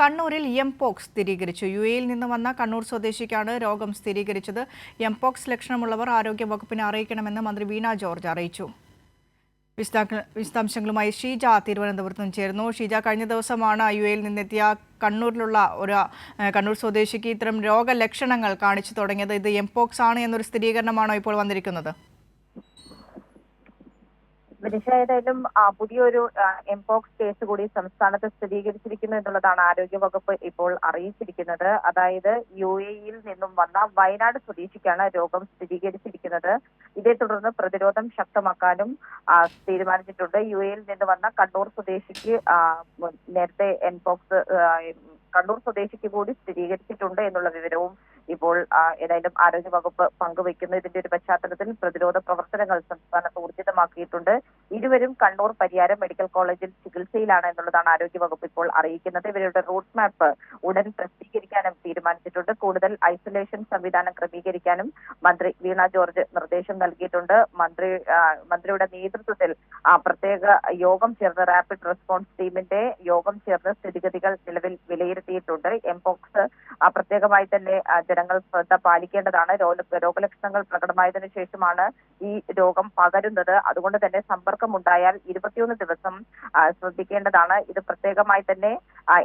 കണ്ണൂരിൽ എംപോക്സ് സ്ഥിരീകരിച്ചു. യു എയിൽ നിന്ന് വന്ന കണ്ണൂർ സ്വദേശിക്കാണ് രോഗം സ്ഥിരീകരിച്ചത്. എംപോക്സ് ലക്ഷണമുള്ളവർ ആരോഗ്യ വകുപ്പിനെ അറിയിക്കണമെന്ന് മന്ത്രി വീണ ജോർജ് അറിയിച്ചു. വിശദാംശ- വിശദാംശങ്ങളുമായി ഷീജ തിരുവനന്തപുരത്ത് നിന്ന് ചേരുന്നു. ഷീജ കഴിഞ്ഞ ദിവസമാണ് യു എയിൽ നിന്നെത്തിയ കണ്ണൂരിലുള്ള ഒരു കണ്ണൂർ സ്വദേശിക്ക് ഇത്തരം രോഗലക്ഷണങ്ങൾ കാണിച്ചു തുടങ്ങിയത്. ഇത് എംപോക്സ് ആണ് എന്നൊരു സ്ഥിരീകരണമാണോ ഇപ്പോൾ വന്നിരിക്കുന്നത്? വിനിഷ പുതിയൊരു എംപോക്സ് കേസ് കൂടി സംസ്ഥാനത്ത് സ്ഥിരീകരിച്ചിരിക്കുന്നു എന്നുള്ളതാണ് ആരോഗ്യവകുപ്പ് ഇപ്പോൾ അറിയിച്ചിരിക്കുന്നത്. അതായത് യു എയിൽ നിന്നും വന്ന വയനാട് സ്വദേശിക്കാണ് രോഗം സ്ഥിരീകരിച്ചിരിക്കുന്നത്. ഇതേ തുടർന്ന് പ്രതിരോധം ശക്തമാക്കാനും തീരുമാനിച്ചിട്ടുണ്ട്. യു എയിൽ നിന്ന് വന്ന കണ്ണൂർ സ്വദേശിക്ക് നേരത്തെ എംപോക്സ് കണ്ണൂർ സ്വദേശിക്ക് കൂടി സ്ഥിരീകരിച്ചിട്ടുണ്ട് എന്നുള്ള വിവരവും ഇപ്പോൾ ഏതായാലും ആരോഗ്യവകുപ്പ് പങ്കുവയ്ക്കുന്നു ഇതിന്റെ ഒരു പശ്ചാത്തലത്തിൽ പ്രതിരോധ പ്രവർത്തനങ്ങൾ സംസ്ഥാനത്ത് ഊർജിതമാക്കിയിട്ടുണ്ട്. ഇരുവരും കണ്ണൂർ പരിയാരം മെഡിക്കൽ കോളേജിൽ ചികിത്സയിലാണ് എന്നുള്ളതാണ് ആരോഗ്യവകുപ്പ് ഇപ്പോൾ അറിയിക്കുന്നത്. ഇവരുടെ റൂട്ട് മാപ്പ് ഉടൻ പ്രസിദ്ധീകരിക്കാനും തീരുമാനിച്ചിട്ടുണ്ട്. കൂടുതൽ ഐസൊലേഷൻ സംവിധാനം ക്രമീകരിക്കാനും മന്ത്രി വീണ ജോർജ് നിർദ്ദേശം നൽകിയിട്ടുണ്ട്. മന്ത്രി മന്ത്രിയുടെ നേതൃത്വത്തിൽ പ്രത്യേക യോഗം ചേർന്ന് റാപ്പിഡ് റെസ്പോൺസ് ടീമിന്റെ യോഗം ചേർന്ന് സ്ഥിതിഗതികൾ നിലവിൽ വിലയിരുത്തിയിട്ടുണ്ട്. എംപോക്സ് പ്രത്യേകമായി തന്നെ ജനങ്ങൾ ശ്രദ്ധ പാലിക്കേണ്ടതാണ്. രോഗ- രോഗലക്ഷണങ്ങൾ പ്രകടമായതിനു ശേഷമാണ് ഈ രോഗം പകരുന്നത്. അതുകൊണ്ട് തന്നെ സമ്പർക്കമുണ്ടായാൽ ഇരുപത്തിയൊന്ന് ദിവസം ശ്രദ്ധിക്കേണ്ടതാണ്. ഇത് പ്രത്യേകമായി തന്നെ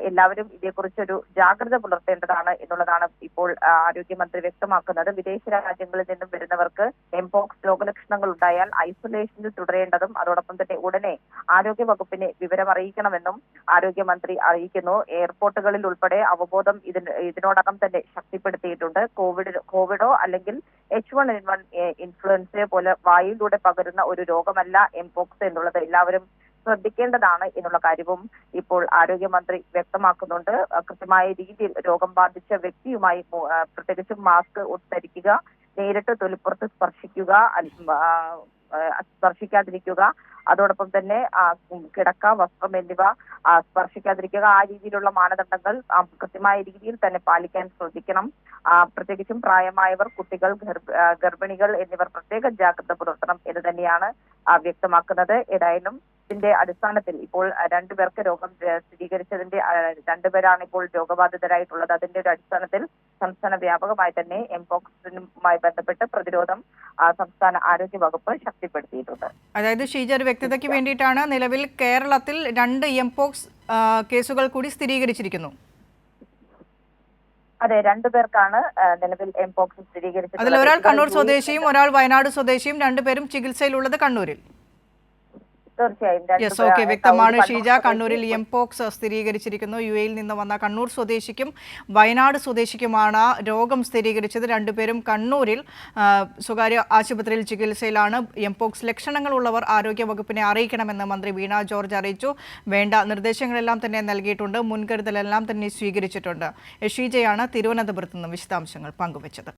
എല്ലാവരും ഇതേക്കുറിച്ചൊരു ജാഗ്രത പുലർത്തേണ്ടതാണ് എന്നുള്ളതാണ് ഇപ്പോൾ ആരോഗ്യമന്ത്രി വ്യക്തമാക്കുന്നത്. വിദേശ രാജ്യങ്ങളിൽ നിന്നും വരുന്നവർക്ക് എംപോക്സ് രോഗലക്ഷണങ്ങൾ ഉണ്ടായാൽ ഐസൊലേഷനിൽ തുടരേണ്ടതും അതോടൊപ്പം തന്നെ ഉടനെ ആരോഗ്യ വകുപ്പിനെ വിവരം അറിയിക്കണമെന്നും ആരോഗ്യമന്ത്രി അറിയിക്കുന്നു. എയർപോർട്ടുകളിൽ ഉൾപ്പെടെ അവബോധം ഇതിനോടകം തന്നെ ശക്തിപ്പെടുത്തിയിട്ടുണ്ട്. കോവിഡ് കോവിഡോ അല്ലെങ്കിൽ എച്ച് വൺ എൻ വൺ ഇൻഫ്ലുവൻസയെ പോലെ വായുവിലൂടെ പകരുന്ന ഒരു രോഗമല്ല എംപോക്സ് എന്നുള്ളത്. എല്ലാവരും ശ്രദ്ധിക്കേണ്ടതാണ് എന്നുള്ള കാര്യവും ഇപ്പോൾ ആരോഗ്യമന്ത്രി വ്യക്തമാക്കുന്നുണ്ട്. കൃത്യമായ രീതിയിൽ രോഗം ബാധിച്ച വ്യക്തിയുമായി പ്രത്യേകിച്ചും മാസ്ക് ധരിക്കുക നേരിട്ട് തൊലിപ്പുറത്ത് സ്പർശിക്കുക സ്പർശിക്കാതിരിക്കുക അതോടൊപ്പം തന്നെ കിടക്ക വസ്ത്രം എന്നിവ സ്പർശിക്കാതിരിക്കുക ആ രീതിയിലുള്ള മാനദണ്ഡങ്ങൾ കൃത്യമായ രീതിയിൽ തന്നെ പാലിക്കാൻ ശ്രദ്ധിക്കണം. പ്രത്യേകിച്ചും പ്രായമായവർ കുട്ടികൾ ഗർഭിണികൾ എന്നിവർ പ്രത്യേക ജാഗ്രത പുലർത്തണം എന്ന് തന്നെയാണ് വ്യക്തമാക്കുന്നത്. ഏതായാലും ഇതിന്റെ അടിസ്ഥാനത്തിൽ ഇപ്പോൾ രണ്ടുപേർക്ക് രോഗം സ്ഥിരീകരിച്ചതിന്റെ രണ്ടുപേരാണ് ഇപ്പോൾ രോഗബാധിതരായിട്ടുള്ളത്. അതിന്റെ ഒരു അടിസ്ഥാനത്തിൽ സംസ്ഥാന വ്യാപകമായി തന്നെ എംപോക്സിനുമായി ബന്ധപ്പെട്ട് പ്രതിരോധം സംസ്ഥാന ആരോഗ്യ വകുപ്പ് ശക്തിപ്പെടുത്തിയിട്ടുണ്ട്. അതായത് ഷീജ ഒരു വ്യക്തതയ്ക്ക് വേണ്ടിയിട്ടാണ് നിലവിൽ കേരളത്തിൽ രണ്ട് എംപോക്സ് കേസുകൾ കൂടി സ്ഥിരീകരിച്ചിരിക്കുന്നു. അതെ രണ്ടുപേർക്കാണ് പേർക്കാണ് നിലവിൽ എംപോക്സ് സ്ഥിരീകരിച്ചത് അതിൽ ഒരാൾ കണ്ണൂർ സ്വദേശിയും ഒരാൾ വയനാട് സ്വദേശിയും രണ്ടുപേരും ചികിത്സയിലുള്ളത് കണ്ണൂരിൽ. യെസ് ഓക്കെ വ്യക്തമാണ്. ഷീജ കണ്ണൂരിൽ കണ്ണൂരിൽ എംപോക്സ് സ്ഥിരീകരിച്ചിരിക്കുന്നു. യു എയിൽ നിന്ന് വന്ന കണ്ണൂർ സ്വദേശിക്കും വയനാട് സ്വദേശിക്കുമാണ് രോഗം സ്ഥിരീകരിച്ചത്. രണ്ടുപേരും കണ്ണൂരിൽ സ്വകാര്യ ആശുപത്രിയിൽ ചികിത്സയിലാണ്. എംപോക്സ് ലക്ഷണങ്ങളുള്ളവർ ആരോഗ്യ വകുപ്പിനെ അറിയിക്കണമെന്ന് മന്ത്രി വീണ ജോർജ് അറിയിച്ചു. വേണ്ട നിർദ്ദേശങ്ങളെല്ലാം തന്നെ നൽകിയിട്ടുണ്ട്. മുൻകരുതലെല്ലാം തന്നെ സ്വീകരിച്ചിട്ടുണ്ട്. ഷീജയാണ് തിരുവനന്തപുരത്ത് നിന്ന് വിശദാംശങ്ങൾ പങ്കുവച്ചത്.